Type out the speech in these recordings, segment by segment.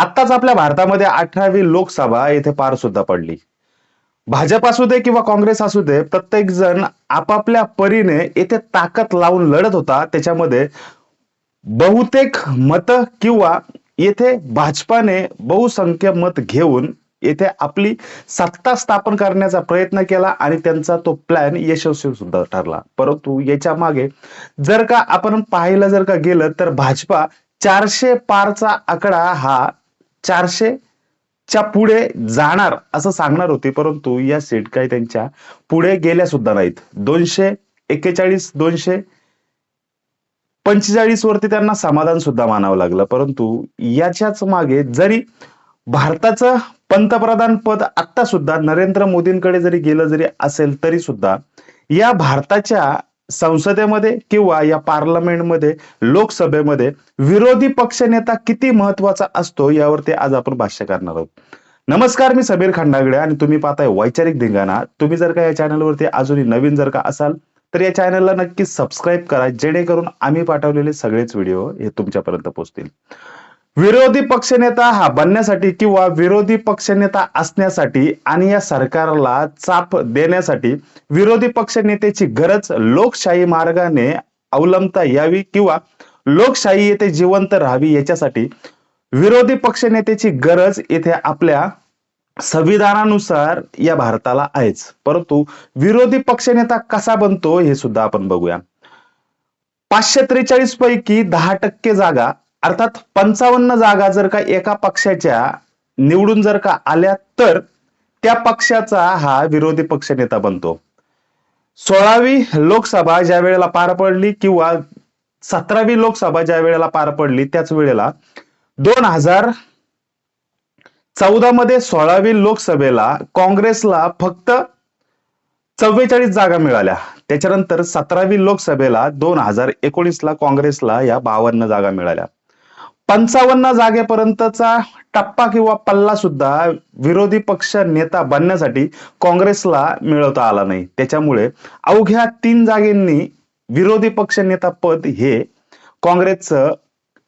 आत्ताच आपल्या भारतामध्ये अठरावी लोकसभा येथे पार सुद्धा पडली. भाजप असू दे किंवा काँग्रेस असू दे प्रत्येक जण आपापल्या परीने येथे ताकद लावून लढत होता. त्याच्यामध्ये बहुतेक मत किंवा येथे भाजपाने बहुसंख्य मत घेऊन येथे आपली सत्ता स्थापन करण्याचा प्रयत्न केला आणि त्यांचा तो प्लॅन यशस्वी सुद्धा ठरला. परंतु याच्या मागे जर का आपण पाहायला जर का गेलं तर भाजपा चारशे पारचा आकडा हा चारशे च्या पुढे जाणार असं सांगणार होती परंतु या सीट काही त्यांच्या पुढे गेल्या सुद्धा नाहीत. दोनशे एक्केचाळीस दोनशे पंचेचाळीस वरती त्यांना समाधान सुद्धा मानावं लागलं. परंतु याच्याच मागे जरी भारताचं पंतप्रधान पद आता सुद्धा नरेंद्र मोदींकडे जरी गेलं जरी असेल तरी सुद्धा या भारताच्या संसदेमध्ये किंवा या पार्लमेंटमध्ये लोकसभेमध्ये विरोधी पक्षनेता किती महत्त्वाचा असतो यावरती आज आपण भाष्य करणार आहोत. नमस्कार मी समीर खंडागडे आणि तुम्ही पाहताय वैचारिक धिंगाणा. तुम्ही जर का या चॅनलवरती अजूनही नवीन जर का असाल तर या चॅनलला नक्की सबस्क्राईब करा जेणेकरून आम्ही पाठवलेले सगळेच व्हिडिओ हे तुमच्यापर्यंत पोहोचतील. विरोधी पक्षनेता हा बनण्यासाठी किंवा विरोधी पक्षनेता असण्यासाठी आणि या सरकारला चाप देण्यासाठी विरोधी पक्षनेत्याची गरज लोकशाही मार्गाने अवलंबता यावी किंवा लोकशाही येथे जिवंत राहावी याच्यासाठी विरोधी पक्षनेत्याची गरज येथे आपल्या संविधानानुसार या भारताला आहेच. परंतु विरोधी पक्षनेता कसा बनतो हे सुद्धा आपण बघूया. पाचशे त्रेचाळीस पैकी दहा टक्के जागा अर्थात पंचावन्न जागा जर का एका पक्षाच्या निवडून जर का आल्या तर त्या पक्षाचा हा विरोधी पक्षनेता बनतो. सोळावी लोकसभा ज्या वेळेला पार पडली किंवा सतरावी लोकसभा ज्या वेळेला पार पडली त्याच वेळेला दोन हजार चौदा मध्ये सोळावी लोकसभेला काँग्रेसला फक्त चव्वेचाळीस जागा मिळाल्या. त्याच्यानंतर सतरावी लोकसभेला दोन हजार एकोणीसला काँग्रेसला या बावन्न जागा मिळाल्या. पंचावन्न जागेपर्यंतचा टप्पा किंवा पल्ला सुद्धा विरोधी पक्ष नेता बनण्यासाठी काँग्रेसला मिळवता आला नाही. त्याच्यामुळे अवघ्या तीन जागेंनी विरोधी पक्ष नेता पद हे काँग्रेसचं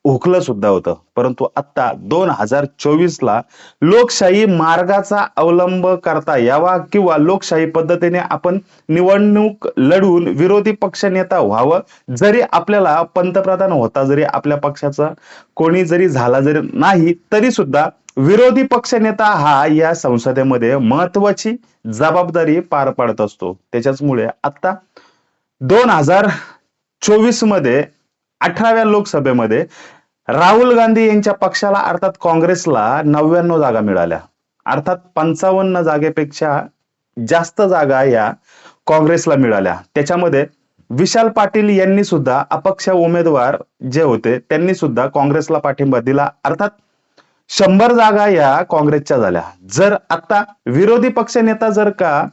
हुकलं सुद्धा होतं. परंतु आता दोन हजार चोवीस ला लोकशाही मार्गाचा अवलंब करता यावा किंवा लोकशाही पद्धतीने आपण निवडणूक लढून विरोधी पक्ष नेता व्हावं जरी आपल्याला पंतप्रधान होता जरी आपल्या पक्षाचा कोणी जरी झाला जरी नाही तरी सुद्धा विरोधी पक्ष नेता हा या संसदेमध्ये महत्वाची जबाबदारी पार पाडत असतो. त्याच्याचमुळे आता दोन हजार चोवीसमध्ये अठराव्या लोकसभेमध्ये राहुल गांधी यांच्या पक्षाला अर्थात काँग्रेसला नव्याण्णव जागा मिळाल्या. अर्थात पंचावन्न जागेपेक्षा जास्त जागा या काँग्रेसला मिळाल्या. त्याच्यामध्ये विशाल पाटील यांनी सुद्धा अपक्ष उमेदवार जे होते त्यांनी सुद्धा काँग्रेसला पाठिंबा दिला. अर्थात शंभर जागा या काँग्रेसच्या झाल्या. जर आता विरोधी पक्ष नेता जर का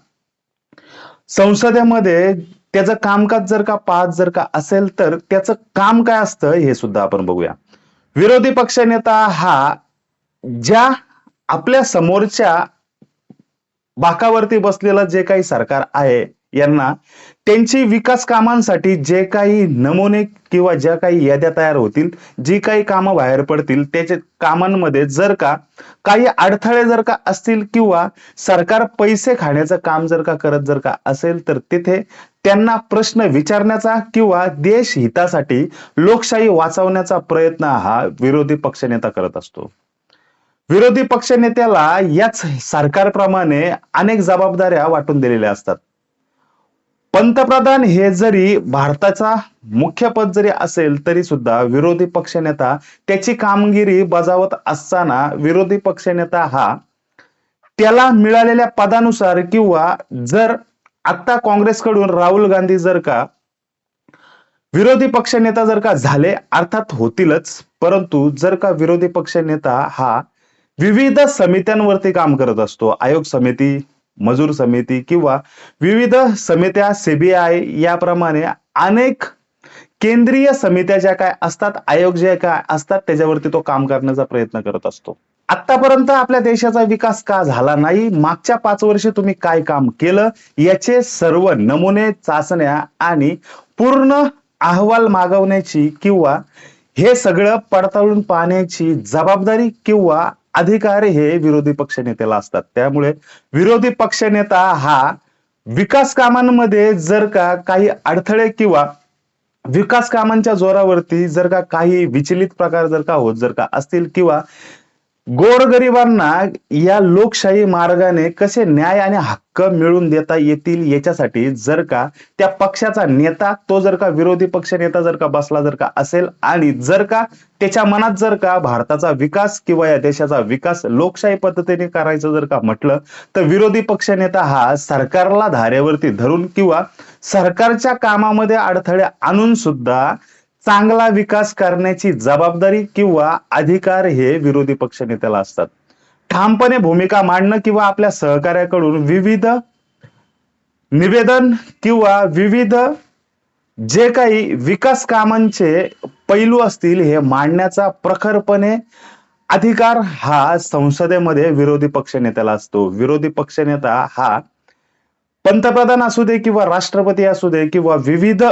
संसदेमध्ये त्याचं कामकाज जर का पाहत जर का असेल तर त्याचं काम काय असतं हे सुद्धा आपण बघूया. विरोधी पक्षनेता हा ज्या आपल्या समोरच्या बाकावरती बसलेलं जे काही सरकार आहे यांना त्यांची विकास कामांसाठी जे काही नमुने किंवा ज्या काही याद्या तयार होतील जी काही कामं बाहेर पडतील त्याच्या कामांमध्ये जर का काही अडथळे जर का असतील किंवा सरकार पैसे खाण्याचं काम जर का करत जर का असेल तर तिथे त्यांना प्रश्न विचारण्याचा किंवा देश हितासाठी लोकशाही वाचवण्याचा प्रयत्न हा विरोधी पक्षनेता करत असतो. विरोधी पक्षनेत्याला याच सरकारप्रमाणे अनेक जबाबदाऱ्या वाटून दिलेल्या असतात. पंतप्रधान हे जरी भारताचा मुख्य पद जरी असेल तरी सुद्धा विरोधी पक्षनेता त्याची कामगिरी बजावत असताना विरोधी पक्षनेता हा त्याला मिळालेल्या पदानुसार किंवा जर आता काँग्रेसकडून राहुल गांधी जर का विरोधी पक्षनेता जर का झाले अर्थात होतीलच परंतु जर का विरोधी पक्षनेता हा विविध समित्यांवरती काम करत असतो आयोग समिती मजूर समिती किंवा विविध समित्या सीबीआय याप्रमाणे अनेक केंद्रीय समित्या ज्या काय असतात आयोग जे काय असतात त्याच्यावरती तो काम करण्याचा प्रयत्न करत असतो. आतापर्यंत आपल्या देशाचा विकास का झाला नाही? मागच्या पाच वर्षे तुम्ही काय काम केलं? याचे सर्व नमुने चाचण्या आणि पूर्ण अहवाल मागवण्याची किंवा हे सगळं पडताळून पाहण्याची जबाबदारी किंवा अधिकार हे विरोधी पक्षनेत्याला असतात. त्यामुळे विरोधी पक्षनेता हा विकास कामांमध्ये जर का काही अडथळे किंवा विकास कामांच्या जोरावरती जर का काही विचलित प्रकार जर का होत जर का असतील किंवा गोरगरिबांना या लोकशाही मार्गाने कसे न्याय आणि हक्क मिळवून देता येतील याच्यासाठी जर का त्या पक्षाचा नेता तो जर का विरोधी पक्ष नेता जर का बसला जर का असेल आणि जर का त्याच्या मनात जर का भारताचा विकास किंवा या देशाचा विकास लोकशाही पद्धतीने करायचं जर का म्हटलं तर विरोधी पक्ष नेता हा सरकारला धारेवरती धरून किंवा सरकारच्या कामामध्ये अडथळे आणून सुद्धा चांगला विकास करण्याची जबाबदारी किंवा अधिकार हे विरोधी पक्षनेत्याला असतात. ठामपणे भूमिका मांडणं किंवा आपल्या सहकार्याकडून विविध निवेदन किंवा विविध जे काही विकास कामांचे पैलू असतील हे मांडण्याचा प्रखरपणे अधिकार हा संसदेमध्ये विरोधी पक्षनेत्याला असतो. विरोधी पक्षनेता हा पंतप्रधान असू दे किंवा राष्ट्रपती असू दे किंवा विविध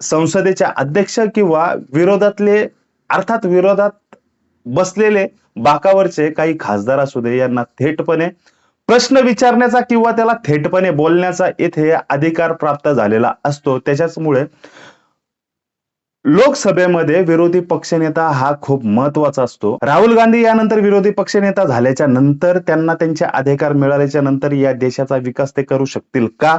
संसदेच्या अध्यक्ष किंवा विरोधातले अर्थात विरोधात बसलेले बाकावरचे काही खासदार असू दे यांना थेटपणे प्रश्न विचारण्याचा किंवा त्याला थेटपणे बोलण्याचा येथे अधिकार प्राप्त झालेला असतो. त्याच्याचमुळे लोकसभेमध्ये विरोधी पक्षनेता हा खूप महत्त्वाचा असतो. राहुल गांधी यानंतर विरोधी पक्षनेता झाल्याच्यानंतर त्यांना त्यांचे अधिकार मिळाल्याच्या नंतर या देशाचा विकास ते करू शकतील का?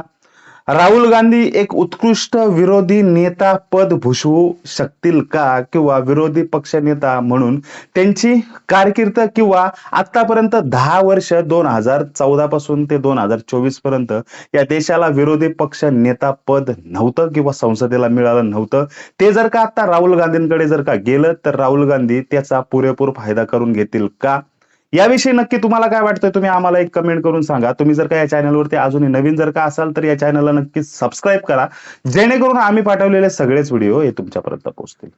राहुल गांधी एक उत्कृष्ट विरोधी नेता पद भूषवू शकतील का किंवा विरोधी पक्ष नेता म्हणून त्यांची कारकीर्द किंवा आतापर्यंत दहा वर्ष दोन हजार चौदा पासून ते दोन हजार चोवीसपर्यंत या देशाला विरोधी पक्ष नेता पद नव्हतं किंवा संसदेला मिळालं नव्हतं. ते जर का आता राहुल गांधींकडे जर का गेलं तर राहुल गांधी त्याचा पुरेपूर फायदा करून घेतील का? याविषयी नक्की तुम्हाला काय वाटतंय तुम्ही आम्हाला एक कमेंट करून सांगा. तुम्ही जर का या चॅनलवरती अजूनही नवीन जर का असाल तर या चॅनलला नक्की सबस्क्राईब करा. जेणेकरून आम्ही पाठवलेले सगळेच व्हिडिओ हे तुमच्यापर्यंत पोहोचतील.